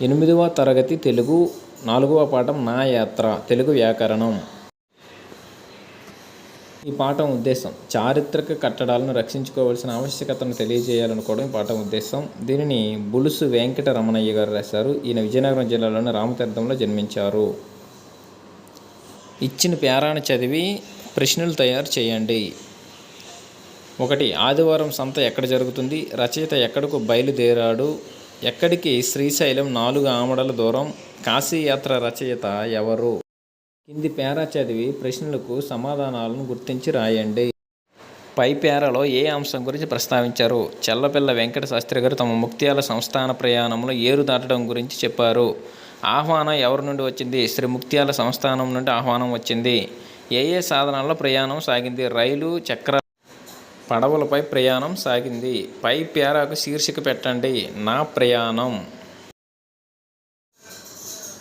ఎనిమిదవ తరగతి తెలుగు నాలుగవ పాఠం నా యాత్ర తెలుగు వ్యాకరణం. ఈ పాఠం ఉద్దేశం చారిత్రక కట్టడాలను రక్షించుకోవాల్సిన ఆవశ్యకతను తెలియజేయాలనుకోవడం ఈ పాఠం ఉద్దేశం. దీనిని బులుసు వెంకట రమణయ్య గారు రాశారు. ఈయన విజయనగరం జిల్లాలోని రామతీర్థంలో జన్మించారు. ఇచ్చిన పేరాను చదివి ప్రశ్నలు తయారు చేయండి. ఒకటి ఆదివారం సంత ఎక్కడ జరుగుతుంది? రచయిత ఎక్కడకు బయలుదేరాడు? ఎక్కడికి? శ్రీశైలం నాలుగు ఆమడల దూరం. కాశీయాత్ర రచయిత ఎవరు? కింది పేరా చదివి ప్రశ్నలకు సమాధానాలను గుర్తించి రాయండి. పై పేరాలో ఏ అంశం గురించి ప్రస్తావించారు? చెల్లపిల్ల వెంకట శాస్త్రి గారు తమ ముక్త్యాల సంస్థాన ప్రయాణంలో ఏరు దాటడం గురించి చెప్పారు. ఆహ్వానం ఎవరి నుండి వచ్చింది? శ్రీ ముక్త్యాల సంస్థానం నుండి ఆహ్వానం వచ్చింది. ఏ ఏ సాధనాల్లో ప్రయాణం సాగింది? రైలు చక్ర పడవలపై ప్రయాణం సాగింది. పై పేరాకు శీర్షిక పెట్టండి. నా ప్రయాణం.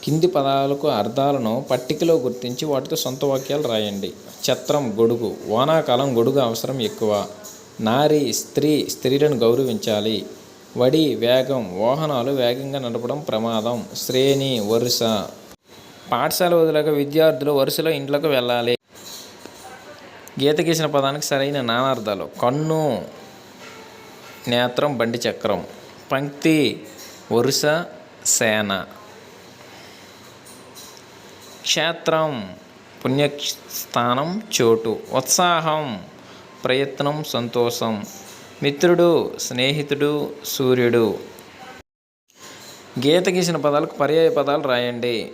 కింది పదాలకు అర్థాలను పట్టికలో గుర్తించి వాటితో సొంత వాక్యాలు రాయండి. ఛత్రం గొడుగు. వానాకాలం గొడుగు అవసరం ఎక్కువ. నారి స్త్రీ స్త్రీలను గౌరవించాలి. వడి వేగం. వాహనాలు వేగంగా నడపడం ప్రమాదం. శ్రేణి వరుస. పాఠశాల వదిలేక విద్యార్థులు వరుసలో ఇంట్లోకి వెళ్ళాలి. గీత గీసిన పదానికి సరైన నానార్థాలు. కన్ను నేత్రం బండి చక్రం. పంక్తి వరుస సేన. క్షేత్రం పుణ్యస్థానం చోటు. ఉత్సాహం ప్రయత్నం సంతోషం. మిత్రుడు స్నేహితుడు సూర్యుడు. గీత గీసిన పదాలకు పర్యాయ పదాలు రాయండి.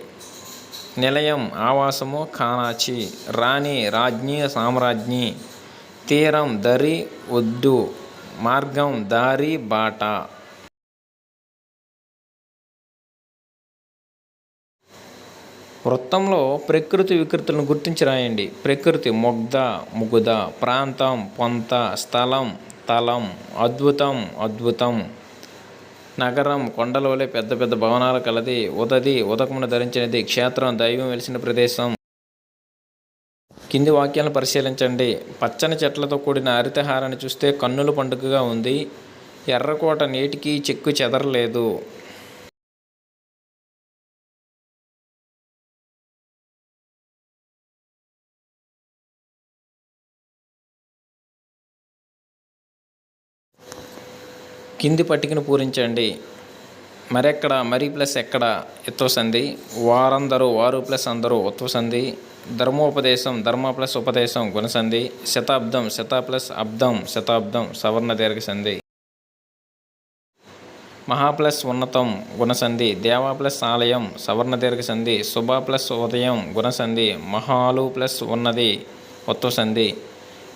నిలయం ఆవాసము కానాచి. రాణి రాజ్ఞి సామ్రాజ్ఞి. తీరం దరి ఒడ్డు మార్గం దారి బాట. వృత్తంలో ప్రకృతి వికృతులను గుర్తించి రాయండి. ప్రకృతి ముగ్ధ ముగుద ప్రాంతం పొంత స్థలం తలం అద్భుతం అద్భుతం. నగరం కొండలోలే పెద్ద పెద్ద భవనాలు కలది ఉదది ఉదకమును ధరించినది క్షేత్రం దైవం వెలిసిన ప్రదేశం. కింది వాక్యాలను పరిశీలించండి. పచ్చని చెట్లతో కూడిన హరితహారాన్ని చూస్తే కన్నుల పండుగగా ఉంది. ఎర్రకోట నేటికి చెక్కు చెదరలేదు. కింది పట్టికను పూరించండి. మరెక్కడ మరి ప్లస్ ఎక్కడ ఎత్వ సంధి వారందరూ వారు ప్లస్ అందరూ ఉత్వ సంధి ధర్మోపదేశం ధర్మ ప్లస్ ఉపదేశం గుణసంధి శతాబ్దం శత ప్లస్ అబ్దం శతాబ్దం సవర్ణ దీర్ఘ సంధి మహా ప్లస్ ఉన్నతం గుణసంధి దేవా ప్లస్ ఆలయం సవర్ణ దీర్ఘ సంధి శుభ ప్లస్ ఉదయం గుణసంధి మహాలు ప్లస్ ఉన్నది ఉత్వ సంధి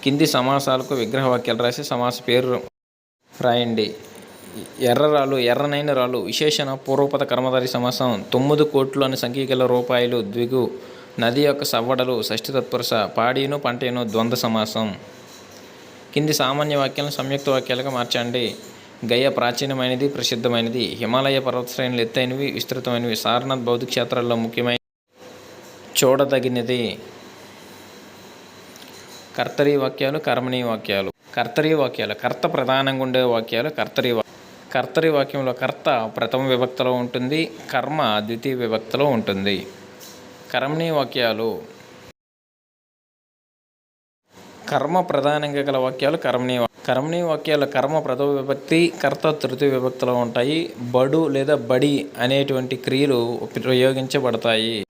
కింది సమాసాలకు విగ్రహ వాక్యాలు రాసి సమాస పేరు రాయండి. ఎర్రరాలు ఎర్రనైన రాలు విశేషణ పూర్వపద కర్మధారి సమాసం తొమ్మిది కోట్లు అని సంఖ్యగల రూపాయలు ద్విగు నది యొక్క సవ్వడలు షష్ఠి తత్పురుష పాడీను పంటేను ద్వంద్వ సమాసం. కింది సామాన్య వాక్యాలను సంయుక్త వాక్యాలుగా మార్చండి. గయ ప్రాచీనమైనది ప్రసిద్ధమైనది హిమాలయ పర్వత శ్రేణులు ఎత్తైనవి విస్తృతమైనవి సారనాథ్ బౌద్ధ క్షేత్రాల్లో ముఖ్యమైన చూడదగినది. కర్తరీ వాక్యాలు కర్మణీ వాక్యాలు. కర్తరీ వాక్యాలు కర్త ప్రధానంగా ఉండే వాక్యాలు కర్తరీ వాక్యాలు కర్తరీ వాక్యంలో కర్త ప్రథమ విభక్తిలో ఉంటుంది కర్మ ద్వితీయ విభక్తిలో ఉంటుంది. కర్మణీ వాక్యాలు. కర్మ ప్రధానంగా గల వాక్యాలు కర్మణీ కర్మణీ వాక్యాలు కర్మ ప్రథమ విభక్తి కర్త తృతీయ విభక్తిలో ఉంటాయి. బడు లేదా బడి అనేటువంటి క్రియలు ప్రయోగించబడతాయి.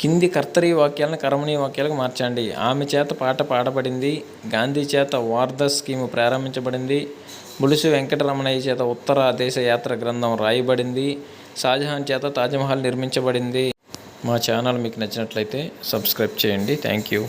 కింది కర్తరీ వాక్యాలను కర్మణీ వాక్యాలకు మార్చండి. ఆమె చేత పాట పాడబడింది గాంధీ చేత వార్ధ స్కీము ప్రారంభించబడింది. ములుసు వెంకటరమణయ్య చేత ఉత్తర దేశ యాత్ర గ్రంథం రాయబడింది. షాజహాన్ చేత తాజ్మహల్ నిర్మించబడింది. మా ఛానల్ మీకు నచ్చినట్లయితే సబ్స్క్రైబ్ చేయండి. Thank you.